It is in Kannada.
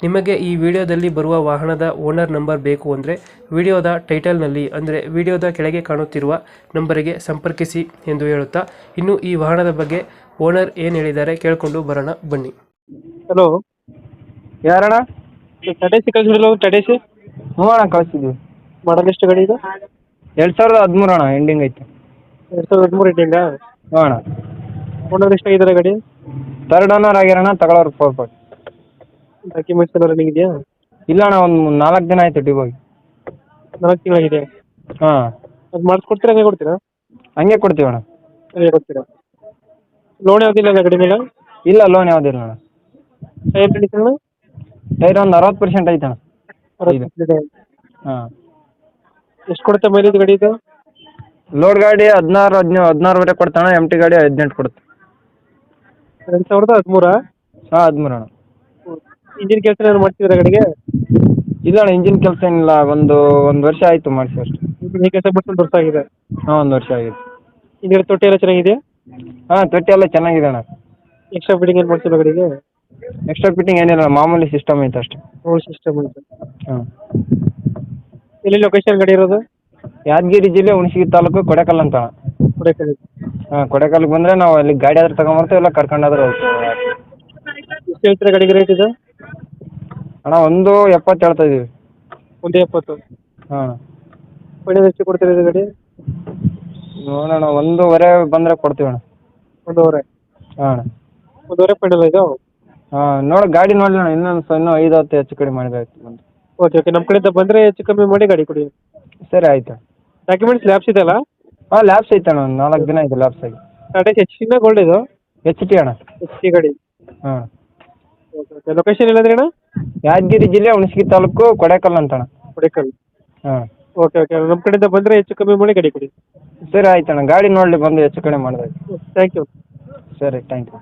ನಿಮಗೆ ಈ ವಿಡಿಯೋದಲ್ಲಿ ಬರುವ ವಾಹನದ ಓನರ್ ನಂಬರ್ ಬೇಕು ಅಂದರೆ ವಿಡಿಯೋದ ಟೈಟಲ್ನಲ್ಲಿ ಅಂದರೆ ವಿಡಿಯೋದ ಕೆಳಗೆ ಕಾಣುತ್ತಿರುವ ನಂಬರಿಗೆ ಸಂಪರ್ಕಿಸಿ ಎಂದು ಹೇಳುತ್ತಾ ಇನ್ನು ಈ ವಾಹನದ ಬಗ್ಗೆ ಓನರ್ ಏನು ಹೇಳಿದ್ದಾರೆ ಕೇಳಿಕೊಂಡು ಬರೋಣ ಬನ್ನಿ. ಹಲೋ ಯಾರಣ್ಣ? ಟಡೇಸಿ ಕಳಿಸಿದ್ರಲ್ಲ ಟಡೇಸಿ ಹ್ಞೂ ಅಣ್ಣ ಕಳಿಸಿದ್ವಿ. ಮಾಡಲ್ ಎಷ್ಟು ಗಾಡಿ ಇದು? ಎರಡು ಸಾವಿರದ ಹದಿಮೂರು ಅಣ್ಣ ಎಂಡಿಂಗ್ ಐತೆ. ಎರಡು ಸಾವಿರದ ಹದಿಮೂರು ಇಟ್ಟಿಂಗ ಹ್ಞೂ ಅಣ್ಣ ಓನರ್ ಎಷ್ಟಾಗಿದ್ದಾರೆ ಗಾಡಿ? ತರ್ಡ್ ಓನರ್ ಆಗ್ಯಾರಣ್ಣ ತಗೊಳ್ಳೋರು ಫೋರ್ ಪಾಯಿಂಟ್ ಡಾಕ್ಯುಮೆಂಟ್ಸ್ ಎಲ್ಲ ರನ್ನಿಂಗ್ ಇದೆಯಾ? ಇಲ್ಲ ಅಣ್ಣ ಒಂದು ನಾಲ್ಕು ದಿನ ಆಯ್ತು ಡ್ಯೂ ಹೋಗಿ ನಾಲ್ಕು ತಿಂಗಳಾಗಿದೆ? ಹಾಂ. ಅದು ಮಾಡಿಸ್ಕೊಡ್ತೀರಾ ಹಂಗೆ ಕೊಡ್ತೀರಾ? ಹಂಗೆ ಕೊಡ್ತೀವಿ ಅಣ್ಣ. ಹಂಗೆ ಕೊಡ್ತೀರಾ? ಲೋನ್ ಯಾವುದಿಲ್ಲ ಅಲ್ಲ ಗಾಡಿ ಮೇಲೆ? ಇಲ್ಲ ಲೋನ್ ಯಾವುದಿಲ್ಲ ಅಣ್ಣ. ಟೈರ್ ಕಂಡೀಷನ್ ಟೈರ್ ಒಂದು ಅರವತ್ತು ಪರ್ಸೆಂಟ್ ಐತೆ ಅಣ್ಣ. ಇದೆ. ಹಾಂ. ಎಷ್ಟು ಕೊಡುತ್ತೆ ಮೈಲೇಜ್ ಗಾಡಿ ಇದು? ಲೋಡ್ ಗಾಡಿ ಹದಿನಾರು ಹದಿನೇಳು ಹದಿನಾರುವರೆ ಕೊಡ್ತಾನೆ ಎಂ ಟಿ ಗಾಡಿ ಹದಿನೆಂಟು ಕೊಡುತ್ತೆ. ಎರಡು ಸಾವಿರದ ಹದಿಮೂರ? ಹಾಂ ಹದಿಮೂರು ಅಣ್ಣ. ಇಂಜಿನ್ ಕೆಲಸ ಏನಾದ್ರು ಮಾಡ್ತಿದ್ದೀರಾ ಗಾಡಿಗೆ? ಇಲ್ಲ ಅಣ್ಣ ಇಂಜಿನ್ ಕೆಲಸ ಏನಿಲ್ಲ. ಒಂದು ಒಂದು ವರ್ಷ ಆಯ್ತು ಮಾಡಿಸಿ ಅಷ್ಟೇ. ಈ ಕೆಲಸ ಬಿಟ್ಟು ವರ್ಷ ಆಗಿದೆ ಹಾಂ ಒಂದು ವರ್ಷ ಆಗಿದೆ. ಹಿಂದಿನ ತೊಟ್ಟಿ ಎಲ್ಲ ಚೆನ್ನಾಗಿದೆ ಹಾ ತೊಟ್ಟಿ ಎಲ್ಲ ಚೆನ್ನಾಗಿದೆ ಅಣ್ಣ. ಎಕ್ಸ್ಟ್ರಾ ಫಿಟ್ಟಿಂಗ್ ಏನು ಮಾಡ್ತಿಲ್ಲ ಗಾಡಿಗೆ? ಎಕ್ಸ್ಟ್ರಾ ಫಿಟ್ಟಿಂಗ್ ಏನಿಲ್ಲ ಮಾಮೂಲಿ ಸಿಸ್ಟಮ್ ಐತೆ ಅಷ್ಟೇ. ರೋಲ್ ಸಿಸ್ಟಮ್ ಅಂತ ಹಾಂ. ಎಲ್ಲಿ ಲೊಕೇಶನ್ ಗಾಡಿ ಇರೋದು? ಯಾದಗಿರಿ ಜಿಲ್ಲೆ ಹುಣಸಗಿ ತಾಲೂಕು ಕೊಡೆಕಲ್ ಅಂತ. ಕೊಡೈಕಲ್. ಹಾಂ ಕೊಡೆಕಲ್ಗೆ ಬಂದ್ರೆ ನಾವು ಅಲ್ಲಿ ಗಾಡಿ ಆದ್ರೆ ತಗೊಂಬರ್ತೀವಿ ಇಲ್ಲ ಕರ್ಕೊಂಡಾದ್ರೆ ಹೋಗ್ತೀವಿ. ಎಷ್ಟು ಹೇಳ್ತೀರಾ ಗಾಡಿಗೆ ರೇಟ್ ಇದು? ಅಣ್ಣ ಒಂದು ಎಪ್ಪತ್ತು ಹೇಳ್ತಾ ಇದೀವಿ. ಒಂದು ಎಪ್ಪತ್ತು. ಹಾಂ. ಫೈನಲ್ ಎಷ್ಟು ಕೊಡ್ತೀರಿ ಇದು ಗಾಡಿ? ನೋಡೋಣ ಒಂದೂವರೆ ಬಂದರೆ ಕೊಡ್ತೀವಿ ಅಣ್ಣ. ಒಂದೂವರೆ. ಹಾಂ ಅಣ್ಣ. ಒಂದೂವರೆ ಫೈನಲ್ ಇದು? ಹಾಂ ನೋಡಿ ಗಾಡಿ ನೋಡಿ ಅಣ್ಣ ಇನ್ನೊಂದು ಸಣ್ಣ ಇನ್ನೂ ಐದು ಹತ್ತು ಹೆಚ್ಚು ಕಡಿಮೆ ಮಾಡಿದಾಯ್ತು ಬಂದು. ಓಕೆ ಓಕೆ ನಮ್ಮ ಕಡೆಯಿಂದ ಬಂದರೆ ಹೆಚ್ಚು ಕಮ್ಮಿ ಮಾಡಿ ಗಾಡಿ ಕೊಡಿ. ಸರಿ ಆಯಿತು ಡಾಕ್ಯುಮೆಂಟ್ಸ್ ಲ್ಯಾಬ್ಸ್ ಇದೆಯಲ್ಲ ಹಾಂ ಲ್ಯಾಬ್ಸ್ ಐತೆ ಅಣ್ಣ ಒಂದು ನಾಲ್ಕು ದಿನ ಇದೆ ಲ್ಯಾಬ್ಸ್ ಆಗಿ. ಟಾಟಾ ಎಚ್ ಟಿನ ಗೋಲ್ಡ್ ಇದು? ಎಚ್ ಟಿ ಅಣ್ಣ. ಎಚ್ ಟಿ ಗಾಡಿ. ಹಾಂ. ಓಕೆ ಓಕೆ ಲೊಕೇಶನ್ ಎಲ್ಲಂದ್ರೆ ಅಣ್ಣ? ಯಾದಗಿರಿ ಜಿಲ್ಲೆ ಹುಣಸಗಿ ತಾಲೂಕು ಕೊಡೆಕಲ್ ಅಂತಣ್ಣ. ಕೊಡೇಕಲ್. ಹಾಂ. Okay okay. ನಮ್ಮ ಕಡೆಯಿಂದ ಬಂದರೆ ಹೆಚ್ಚು ಕಮ್ಮಿ ಮಾಡಿ ಗಾಡಿ ಕೊಡಿ. ಸರಿ ಆಯ್ತಣ್ಣ. ಗಾಡಿ ನೋಡಲಿ ಬಂದು ಹೆಚ್ಚು ಕಡಿಮೆ ಮಾಡಿದಾಯ್ತು ಥ್ಯಾಂಕ್ ಯು ಸರಿ ಥ್ಯಾಂಕ್ ಯು